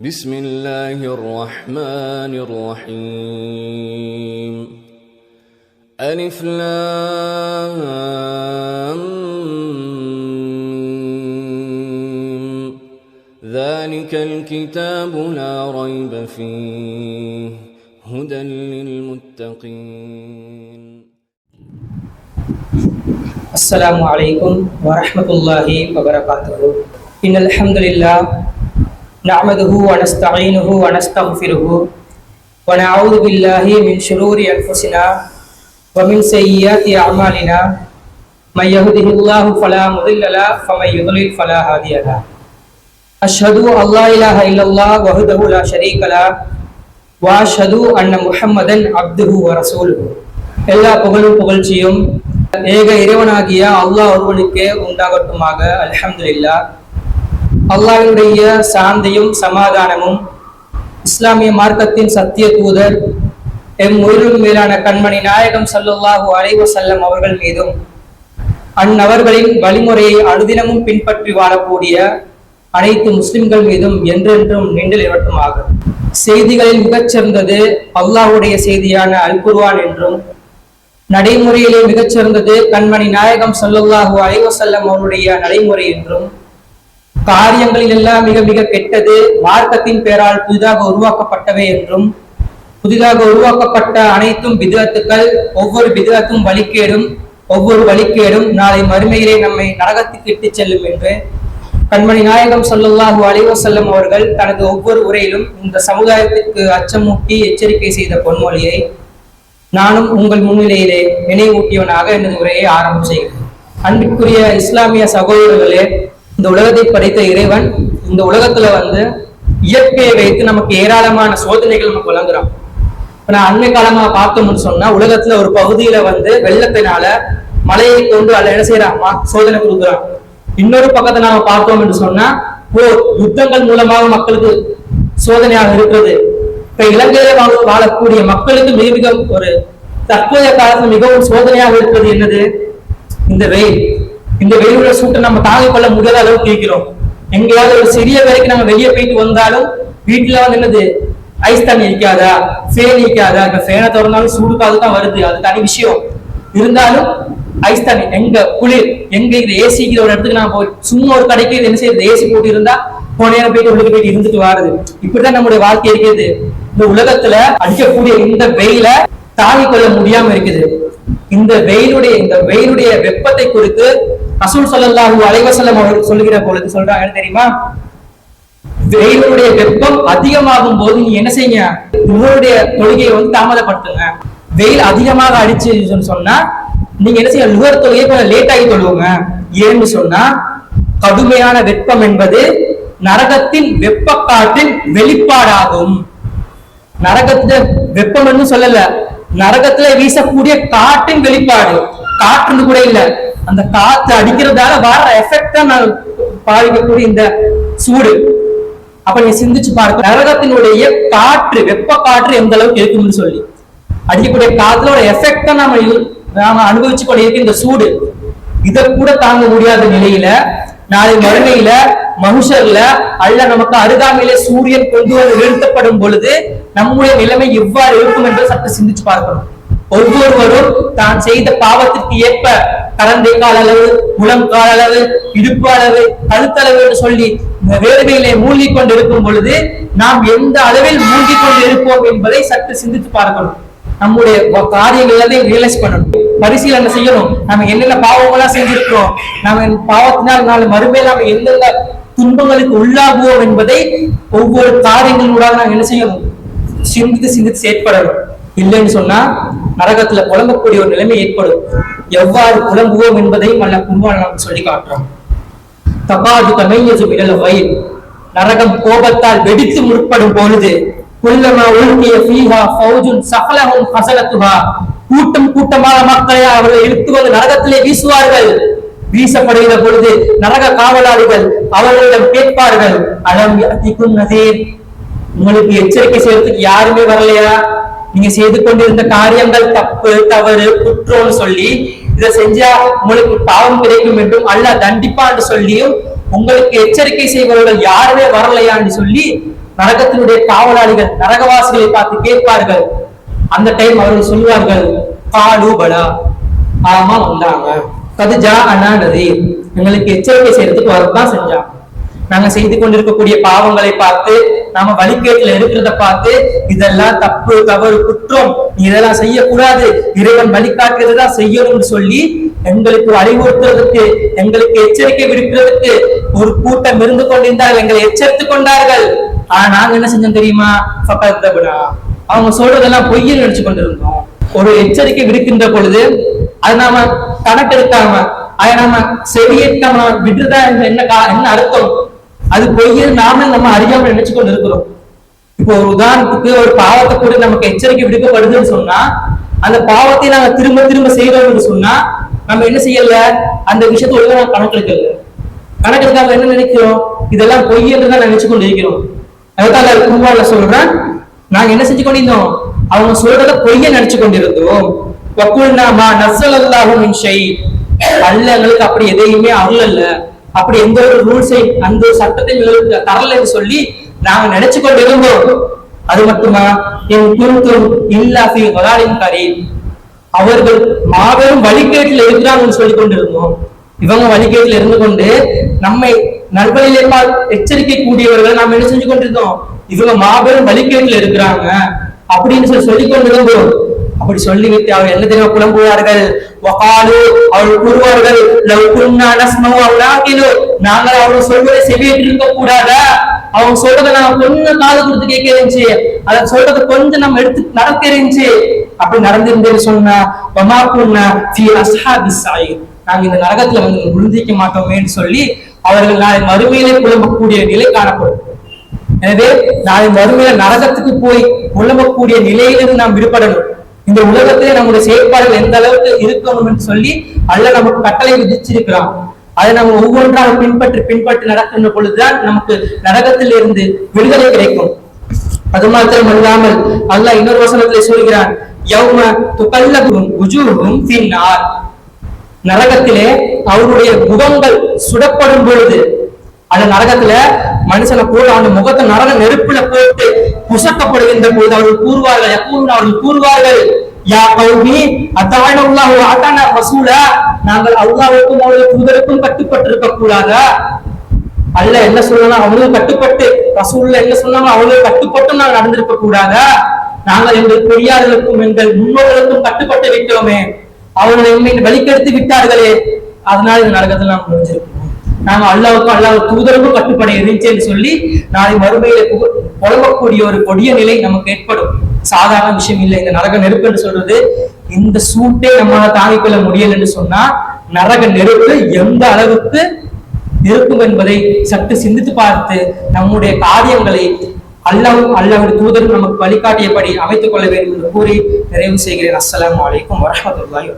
بسم الله الرحمن الرحيم ألف لام. ذلك الكتاب لا ريب فيه هدى للمتقين السلام عليكم ورحمة الله وبركاته إن الحمد لله نعمده ونستعينه ونستغفره ونعوذ بالله من شرور أنفسنا ومن سيئات أعمالنا من يهده الله فلا مضل له ومن يضلل فلا هادي له أشهد أن لا إله إلا الله وحده لا شريك له وأشهد أن محمدا عبده ورسوله எல்லா புகழும் புகழ்ச்சியும் ஏக இறைவனாகிய அல்லாஹ் ஒருவனுக்கே உண்டாகட்டுமாக அலமதுல்லா அல்லாவினுடைய சாந்தியும் சமாதானமும் இஸ்லாமிய மார்க்கத்தின் சத்திய தூதர் எம் உயிரும் மேலான கண்மணி நாயகம் சல்லுல்லாஹு அலைவு செல்லம் அவர்கள் மீதும் அந்நபர்களின் வழிமுறையை அனுதினமும் பின்பற்றி வாழக்கூடிய அனைத்து முஸ்லிம்கள் மீதும் என்றென்றும் நின்று நிலவட்டுமாக செய்திகளில் மிகச்சிறந்தது அல்லாஹுடைய செய்தியான அல் குர்ஆன் என்றும் நடைமுறையிலே மிகச்சிறந்தது கண்மணி நாயகம் சல்லுல்லாஹு அலைவசல்லம் அவருடைய நடைமுறை என்றும் காரியங்களில் எல்லாம் மிக மிக கெட்டது மார்க்கத்தின் பெயரால் புதிதாக உருவாக்கப்பட்டவை என்றும் புதிதாக உருவாக்கப்பட்ட அனைத்தும் விதத்துக்கள் ஒவ்வொரு விதத்தும் வழிகேடும் ஒவ்வொரு வழிகேடும் நாளை மறுமையிலே நம்மை நரகத்துக்கு இட்டுச் செல்லும் என்று கண்மணி நாயகம் சொல்லல்லாஹு அலைவசல்லம் அவர்கள் தனது ஒவ்வொரு உரையிலும் இந்த சமுதாயத்திற்கு அச்சமூட்டி எச்சரிக்கை செய்த பொன்மொழியை நானும் உங்கள் முன்னிலையிலே நினைவூட்டியவனாக எனது உரையை ஆரம்பம் செய்கிறேன். அன்பிற்குரிய இஸ்லாமிய சகோதரர்களே இந்த உலகத்தை படைத்த இறைவன் இந்த உலகத்துல வந்து இயற்கையை வைத்து நமக்கு ஏராளமான சோதனைகள் நமக்கு வழங்குறான். இப்ப நான் அண்மை காலமா பார்த்தோம்னு சொன்னா உலகத்துல ஒரு பகுதியில வந்து வெள்ளத்தினால மழையை கொண்டு அல்ல என்ன செய்யறான் சோதனை கொடுக்குறான். இன்னொரு பக்கத்தை நாம பார்த்தோம் என்று சொன்னா போர் யுத்தங்கள் மூலமாக மக்களுக்கு சோதனையாக இருக்கிறது. இப்ப இலங்கையில வாழ- வாழக்கூடிய மக்களுக்கு மிக மிக ஒரு தற்போதைய காலத்துல மிகவும் சோதனையாக இருப்பது என்னது? இந்த வெயில். இந்த வெயிலுள்ள சூட்டை நம்ம தாங்க கொள்ள முடியாத அளவுக்கு இருக்கிறோம். எங்கேயாவது ஒரு சிறிய வேலைக்கு நம்ம வெளியே போயிட்டு வந்தாலும் வீட்டுல வந்து என்னது? ஐஸ் தண்ணி இருக்காதா ஃபேன் இருக்காதா இப்ப ஃபேனை திறந்தாலும் சூடு காது தான் வருது. அது தனி விஷயம். இருந்தாலும் ஐஸ் தண்ணி எங்க குளிர் எங்க இது ஏசிக்கிற ஒரு இடத்துக்கு நான் போய் சும்மா ஒரு கடைக்கு இது என்ன செய்யுது ஏசி போட்டு இருந்தா போன நேரம் போயிட்டு உள்ளுக்கு போயிட்டு இருந்துட்டு வாருது. இப்படிதான் நம்முடைய வாழ்க்கை இருக்கிறது. இந்த உலகத்துல அடிக்கக்கூடிய இந்த வெயில தாங்கிக் கொள்ள முடியாம இருக்குது. இந்த வெயிலுடைய இந்த வெயிலுடைய வெப்பத்தை குறித்து ரசூல் சொல்லல்லாஹு அலைவசல்லம் அவர்கள் சொல்லுகிற பொழுது சொல்றாங்க தெரியுமா? வெயிலுடைய வெப்பம் அதிகமாகும் போது நீங்க என்ன செய்யுங்க? உங்களுடைய தொழுகையை வந்து தாமதப்படுத்துங்க. வெயில் அதிகமாக அடிச்சுன்னு சொன்னா நீங்க என்ன செய்ய நுகர் தொழுகையை கொஞ்சம் லேட் ஆகி தொழுவுங்க. ஏன்னு சொன்னா கடுமையான வெப்பம் என்பது நரகத்தின் வெப்ப காட்டின் வெளிப்பாடாகும். நரகத்துல என்று சொல்லல. நரகத்துல வீசக்கூடிய காற்றின் வெளிப்பாடு. காற்றுன்னு கூட இல்லை. அந்த காத்து அடிக்கிறதால வர எஃபெக்ட் நான் பாதிக்கக்கூடிய இந்த சூடு. அப்ப நீங்க சிந்திச்சு பாருங்க நரகத்தினுடைய காற்று வெப்ப காற்று எந்த அளவுக்கு இருக்கும்னு சொல்லி. அடிக்கக்கூடிய காத்துல ஒரு எஃபெக்ட் நம்ம நாம அனுபவிச்சு கொண்டு இருக்க இந்த சூடு. இதை கூட தாங்க முடியாத நிலையில நாளை மறுமையில மனுஷர்ல அல்ல நமக்கு அருகாமையிலே சூரியன் கொண்டு வந்து வீழ்த்தப்படும் பொழுது நம்முடைய நிலைமை எவ்வாறு இருக்கும் என்று சற்று சிந்திச்சு பார்க்கணும். ஒவ்வொருவரும் தான் செய்த பாவத்திற்கு ஏற்ப கலந்தை கால அளவு முழங்கால் அளவு இடுப்பு அளவு கழுத்தளவு என்று சொல்லி இந்த மூழ்கி கொண்டு இருக்கும் பொழுது நாம் எந்த அளவில் மூழ்கி கொண்டு இருப்போம் என்பதை சற்று சிந்தித்து பார்க்கணும். நம்முடைய காரியங்கள் எல்லாத்தையும் ரியலைஸ் பண்ணணும். பரிசீலனை செய்யணும். நம்ம என்னென்ன பாவங்களாம் செஞ்சிருக்கிறோம். நம்ம பாவத்தினால் நாலு மறுமையில் நாம எந்தெந்த துன்பங்களுக்கு உள்ளாகுவோம் என்பதை ஒவ்வொரு காரியங்களூடாக நாம் என்ன செய்யணும்? சிந்தித்து சிந்தித்து செயற்படணும். இல்லைன்னு சொன்னா நரகத்துல புலம்பக்கூடிய ஒரு நிலைமை ஏற்படும். எவ்வாறு புலம்புவோம் என்பதையும் மல்ல குருவான நமக்கு சொல்லி காட்டுறோம் தபாது தமையசு விடல வயல் நரகம் கோபத்தால் வெடித்து முற்படும் பொழுது குல்லமா உழுக்கிய ஃபீஹா ஃபௌஜுன் சகலஹும் ஹசலத்துஹா கூட்டம் கூட்டமாக மக்களை அவர்கள் இழுத்து வந்து நரகத்திலே வீசுவார்கள். வீசப்படுகிற பொழுது நரக காவலாளிகள் அவர்களிடம் கேட்பார்கள் அலம் யஅதிக்கும் நதீர்? உங்களுக்கு எச்சரிக்கை செய்யறதுக்கு யாருமே வரலையா? நீங்க செய்து கொண்டிருந்த காரியங்கள் தப்பு தவறு குற்றம்னு சொல்லி இதை செஞ்சா உங்களுக்கு பாவம் கிடைக்கும் என்றும் அல்ல தண்டிப்பான்னு சொல்லியும் உங்களுக்கு எச்சரிக்கை செய்பவர்கள் யாருமே வரலையான்னு சொல்லி நரகத்தினுடைய காவலாளிகள் நரகவாசிகளை பார்த்து கேட்பார்கள். அந்த டைம் அவர்கள் சொல்லுவார்கள் காலு பலா ஆமா வந்தாங்க. கதுஜா அண்ணா நதி. எங்களுக்கு எச்சரிக்கை செய்யறதுக்கு வரதான் செஞ்சாங்க. நாங்க செய்து கொண்டிருக்கக்கூடிய பாவங்களை பார்த்து நாம வழிகேட்டுல இருக்கிறத பார்த்து இதெல்லாம் தப்பு தவறு குற்றம். நீ இதெல்லாம் செய்யக்கூடாது. இறைவன் வழிகாட்டுறதுதான் செய்யணும்னு சொல்லி எங்களுக்கு அறிவுறுத்துறதுக்கு எங்களுக்கு எச்சரிக்கை விடுக்கிறதுக்கு ஒரு கூட்டம் இருந்து கொண்டிருந்தார்கள். எங்களை எச்சரித்துக் கொண்டார்கள். ஆனா நாங்க என்ன செஞ்சோம் தெரியுமா? ஃபகத்தபுனா. அவங்க சொல்றதெல்லாம் பொய்ன்னு நினைச்சு கொண்டிருந்தோம். ஒரு எச்சரிக்கை விடுக்கின்ற பொழுது அது நாம கணக்கெடுக்காம அதை நாம செவியேற்காம விடுறதா என்ன கா- என்ன அர்த்தம்? அது பொய்யை நாம நம்ம அறியாமல் நினைச்சு கொண்டு இருக்கிறோம் இப்போ ஒரு உதாரணத்துக்கு ஒரு பாவத்தை கூட நமக்கு எச்சரிக்கை விடுக்கப்படுதுன்னு சொன்னா அந்த பாவத்தை நாங்க திரும்ப திரும்ப செய்யறோம்னு சொன்னா நம்ம என்ன செய்யல? அந்த விஷயத்தை ஒழுங்கா நம்ம கணக்கெடுக்கல கணக்கெடுக்காம என்ன நினைக்கிறோம்? இதெல்லாம் பொய்யன்னு தான் நினைச்சு கொண்டு இருக்கிறோம் அதுதான் குருவால சொல்றேன் நாங்க என்ன செஞ்சு கொண்டிருந்தோம்? அவங்க சொல்றத பொய்ய நினைச்சு கொண்டிருந்தோம். வக்குல்நாமா நசல் அல்லாஹும் ஷை. அல்ல எங்களுக்கு அப்படி எதையுமே அருளல்ல. அப்படி எந்த ஒரு ரூல்ஸை அந்த ஒரு சட்டத்தை தரல சொல்லி நாங்க நினைச்சு கொண்டிருந்தோம். அது மட்டுமா? என் குருத்தும் இல்லா ஃபி அவர்கள் மாபெரும் வழிகேட்டில் இருக்கிறாங்கன்னு சொல்லி கொண்டிருந்தோம். இவங்க வழிகேட்டில் இருந்து கொண்டு நம்மை நல்வழியிலே எச்சரிக்கை கூடியவர்கள் நாம் என்ன செஞ்சு கொண்டிருந்தோம்? இவங்க மாபெரும் வழிகேட்டில் இருக்கிறாங்க. அப்படின்னு சொல்லி சொல்லி கொண்டிருந்தோம். அப்படி சொல்லிவிட்டு அவர் என்ன தெரியுமா? புலம்புவார்கள் வகாலு அவர்கள் கூறுவார்கள் லவ் குன்னா நஸ்மவு அவ் நாங்கள் அவர்கள் சொல்வதை செவியேற்று இருக்க கூடாதா அவங்க சொல்றதை நாங்க கொஞ்சம் காது கொடுத்து கேட்க இருந்துச்சு அதை சொல்றதை கொஞ்சம் நம்ம எடுத்து நடக்க இருந்துச்சு அப்படி நடந்திருந்தேன்னு சொன்னா வமா குன்னா ஃபி அஸ்ஹாபிஸ் நாங்க இந்த நரகத்துல வந்து விழுந்திக்க மாட்டோமேன்னு சொல்லி அவர்கள் நாளை மறுமையிலே புலம்பக்கூடிய நிலை காணப்படும். எனவே நாளை மறுமையில நரகத்துக்கு போய் புலம்பக்கூடிய நிலையிலிருந்து நாம் விடுபடணும். இந்த உலகத்திலே நம்முடைய செயற்பாடுகள் எந்த அளவுக்கு இருக்கணும் என்று சொல்லி அல்ல நமக்கு கட்டளை விதிச்சிருக்கிறான். அதை நம்ம ஒவ்வொன்றாக பின்பற்றி பின்பற்றி நடக்கின்ற பொழுதுதான் நமக்கு நரகத்தில் இருந்து விடுதலை கிடைக்கும். அது மாத்திரம் அல்லாமல் அல்லாஹ் இன்னொரு வசனத்திலே சொல்கிறான் யௌம துகல்லபும் உஜூஹும் ஃபின்னார். நரகத்திலே அவருடைய முகங்கள் சுடப்படும் பொழுது அந்த நரகத்துல மனுஷனை போல அந்த முகத்தை நரக நெருப்புல போட்டு புசக்கப்படுகின்ற பொழுது அவர்கள் கூறுவார்கள் எப்போது அவர்கள் கூறுவார்கள் யா கௌமி அத்தான அல்லாஹ் அத்தான வசூல நாங்கள் அல்லாஹ்வுக்கும் அவருடைய தூதருக்கும் கட்டுப்பட்டிருக்க கூடாதா? அல்ல என்ன சொல்லலாம் அவங்களுக்கு கட்டுப்பட்டு ரசூல்ல என்ன சொன்னாலும் அவங்களுக்கு கட்டுப்பட்டு நாங்கள் நடந்திருக்க கூடாதா? நாங்கள் எங்கள் பெரியார்களுக்கும் எங்கள் முன்னோர்களுக்கும் கட்டுப்பட்டு விட்டோமே. அவர்களை எம்மை வழிகெடுத்து விட்டார்களே. அதனால இந்த நரகத்தில் நாம் நாங்க அல்லாவுக்கும் அல்லாஹ் தூதருக்கும் கட்டுப்பட இருந்துச்சேன்னு சொல்லி நாளை மறுமையில புக- புலம்பக்கூடிய ஒரு கொடிய நிலை நமக்கு ஏற்படும். சாதாரண விஷயம் இல்லை. இந்த நரக நெருப்பு என்று சொல்றது இந்த சூட்டே நம்மளால தாங்கிக் கொள்ள முடியலன்னு சொன்னா நரக நெருப்பு எந்த அளவுக்கு இருக்கும் என்பதை சற்று சிந்தித்து பார்த்து நம்முடைய காரியங்களை அல்லாவும் அல்லாவுடைய தூதரும் நமக்கு வழிகாட்டியபடி அமைத்துக் கொள்ள வேண்டும் என்று கூறி நிறைவு செய்கிறேன். அஸ்லாம் அலைக்கும் வரஹ்மத்துல்லாஹி